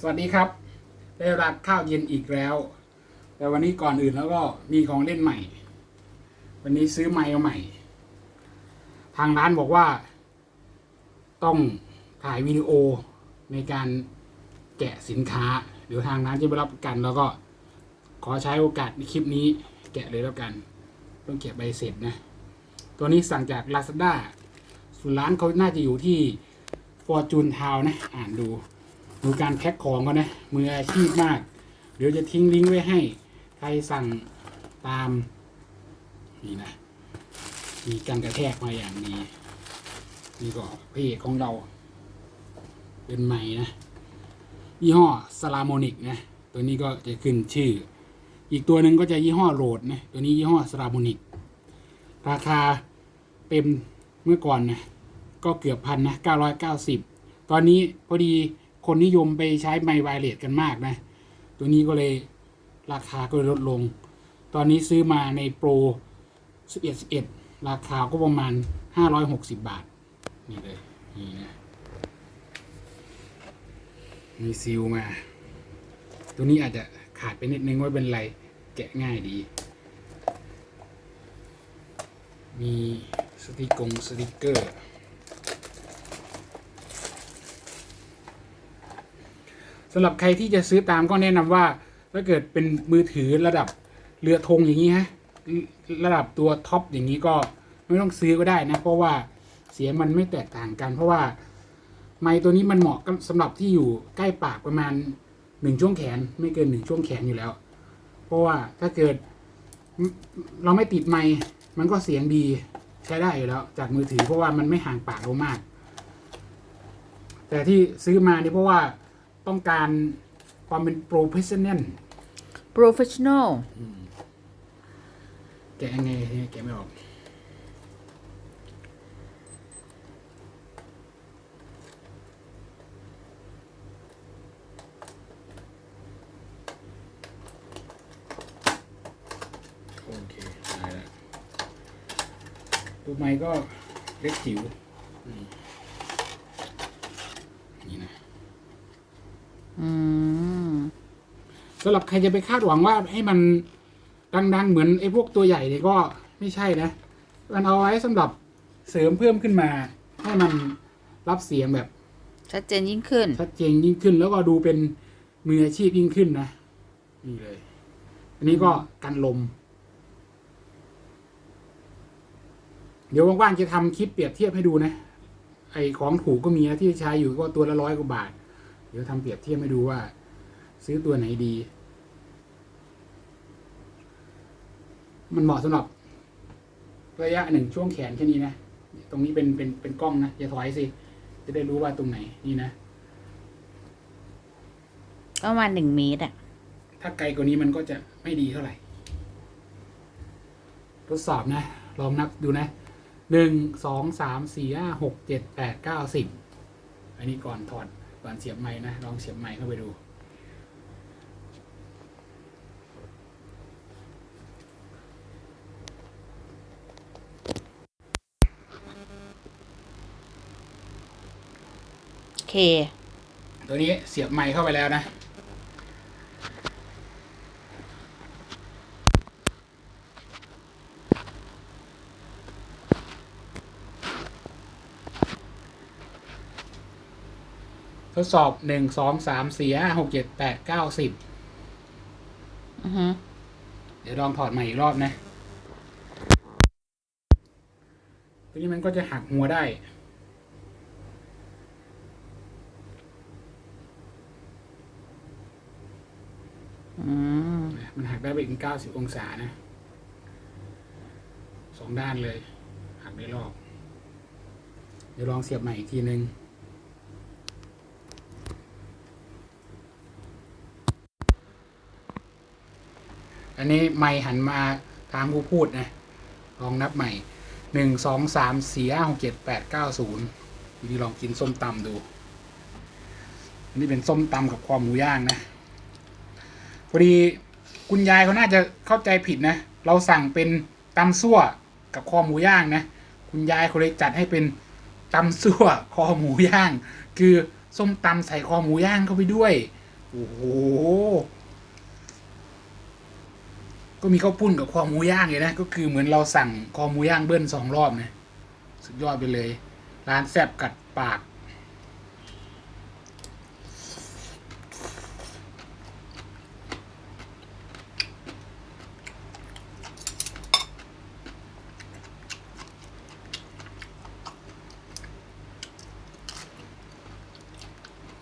สวัสดีครับ ได้รับข้าวเย็นอีกแล้ว แต่วันนี้ก่อนอื่นแล้วก็มีของเล่นใหม่ วันนี้ซื้อไมค์เอาใหม่ ทางร้านบอกว่า ต้องถ่ายวิดีโอในการแกะสินค้าเดี๋ยวทางร้านจะไปรับประกัน แล้วก็ขอใช้โอกาสในคลิปนี้ แกะเลยแล้วกัน ต้องแกะใบเสร็จนะ ตัวนี้สั่งจาก Lazada ส่วนร้านเขาน่าจะอยู่ที่ Fortune Town นะ อ่านดู ดูการแพ็คของเขานะมืออาชีพมาก เดี๋ยวจะทิ้งลิงก์ไว้ให้ ใครสั่งตาม นี่นะ มีการกระแทกมาอย่างนี้ นี่ก็พระเอกของเรา เป็นไม้นะยี่ห้อสลาโมนิกนะ ตัวนี้ก็จะขึ้นชื่อ อีกตัวหนึ่งก็จะยี่ห้อโรดนะ ตัวนี้ยี่ห้อสลาโมนิก ราคาเต็มเมื่อก่อนนะ ก็เกือบพันนะเก้าร้อยเก้าสิบ ตอนนี้พอดี คนนิยมไปใช้ไมไวเลสกันมากนะ ตัวนี้ก็เลยราคาก็เลยลดลง ตอนนี้ซื้อมาในโปร 11 11 ราคาก็ประมาณ 560 บาท นี่เลย นี่นะ มีซีลมา ตัวนี้อาจจะขาดไปนิดนึงว่าเป็นไร แกะง่ายดี มีสติกกงสติกเกอร์ สำหรับใครที่จะซื้อตามก็แนะนำว่า ถ้าเกิดเป็นมือถือระดับเรือธงอย่างนี้ฮะระดับตัวท็อปอย่างนี้ก็ไม่ต้องซื้อก็ได้นะ เพราะว่าเสียงมันไม่แตกต่างกัน เพราะว่าไมค์ตัวนี้มันเหมาะกับสำหรับที่อยู่ใกล้ปากประมาณหนึ่งช่วงแขน ไม่เกินหนึ่งช่วงแขนอยู่แล้ว เพราะว่าถ้าเกิดเราไม่ติดไมค์มันก็เสียงดีใช้ได้อยู่แล้ว จากมือถือเพราะว่ามันไม่ห่างปากเรามาก แต่ที่ซื้อมานี่เพราะว่า ต้องการความเป็นโปรเฟชชั่นแนล professional แกะยังไงเนี่ยแกะไม่ออก โอเคได้แล้วตัวไม้ก็เล็กจิ๋วนี่นี่นะ อืมสำหรับใครจะไปคาดหวังว่าให้มันดัง ๆ เหมือนไอ้พวกตัวใหญ่เนี่ยก็ไม่ใช่นะ มันเอาไว้สำหรับเสริมเพิ่มขึ้นมา ให้มันรับเสียงแบบ ชัดเจนยิ่งขึ้น ชัดเจนยิ่งขึ้น แล้วก็ดูเป็นมืออาชีพยิ่งขึ้นนะนี่เลย อันนี้ก็กันลม เดี๋ยวว่างๆจะทำคลิปเปรียบเทียบให้ดูนะ ไอของถูกก็มีนะที่ใช้อยู่ก็ตัวละร้อยกว่าบาทเดี๋ยวทำเปรียบเทียบให้ดูว่า ซื้อตัวไหนดี มันเหมาะสำหรับ ระยะหนึ่งช่วงแขนแค่นี้นะ ตรงนี้เป็นเป็นเป็นกล้องนะ อย่าถอยสิ จะได้รู้ว่าตรงไหนนี่นะก็ประมาณหนึ่งเมตรอะถ้าไกลกว่านี้มันก็จะไม่ดีเท่าไหร่ ทดสอบนะ ลองนับดูนะหนึ่งสองสามสี่ห้าหกเจ็ดแปดเก้าสิบอันนี้ก่อนถอด ก่อนเสียบไม้นะ ลองเสียบไม้เข้าไปดู โอเค ตัวนี้เสียบไม้เข้าไปแล้วนะ ทดสอบหนึ่งสองสามสี่ห้าหกเจ็ดแปดเก้าสิบอือฮึเดี๋ยวลองถอดใหม่อีกรอบนะตัวนี้มันก็จะหักหัวได้ อืมมันหักได้ไปถึงเก้าสิบองศานะสองด้านเลย หักได้รอบ เดี๋ยวลองเสียบใหม่อีกทีนึง อันนี้ไม่หันมาทางผู้พูดนะ ลองนับใหม่หนึ่งสองสามสี่ห้าหกเจ็ดแปดเก้าศูนย์ทีนี้ลองกินส้มตำดู อันนี้เป็นส้มตำกับความหมูย่างนะพอดีคุณยายเขาน่าจะเข้าใจผิดนะ เราสั่งเป็นตำซั่วกับคอหมูย่างนะ คุณยายเขาเลยจัดให้เป็นตำซั่วคอหมูย่าง คือส้มตำใส่คอหมูย่างเข้าไปด้วย โอ้โห ก็มีข้าวปุ้นกับคอหมูย่างเลยนะ ก็คือเหมือนเราสั่งคอหมูย่างเบิ้ลสองรอบนะสุดยอดไปเลย ร้านแซ่บกัดปาก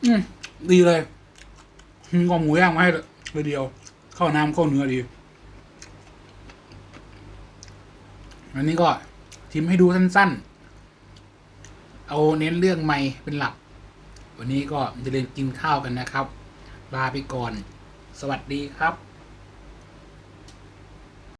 อืม ดีเลยอืมก็หมูย่างมาให้เลยเดียว เข้าน้ำเข้าเนื้อดี อันนี้ก็ทิมให้ดูสั้นๆ เอาเน้นเรื่องไม่เป็นหลัก วันนี้ก็จะเรียนกินข้าวกันนะครับ ลาไปก่อน สวัสดีครับ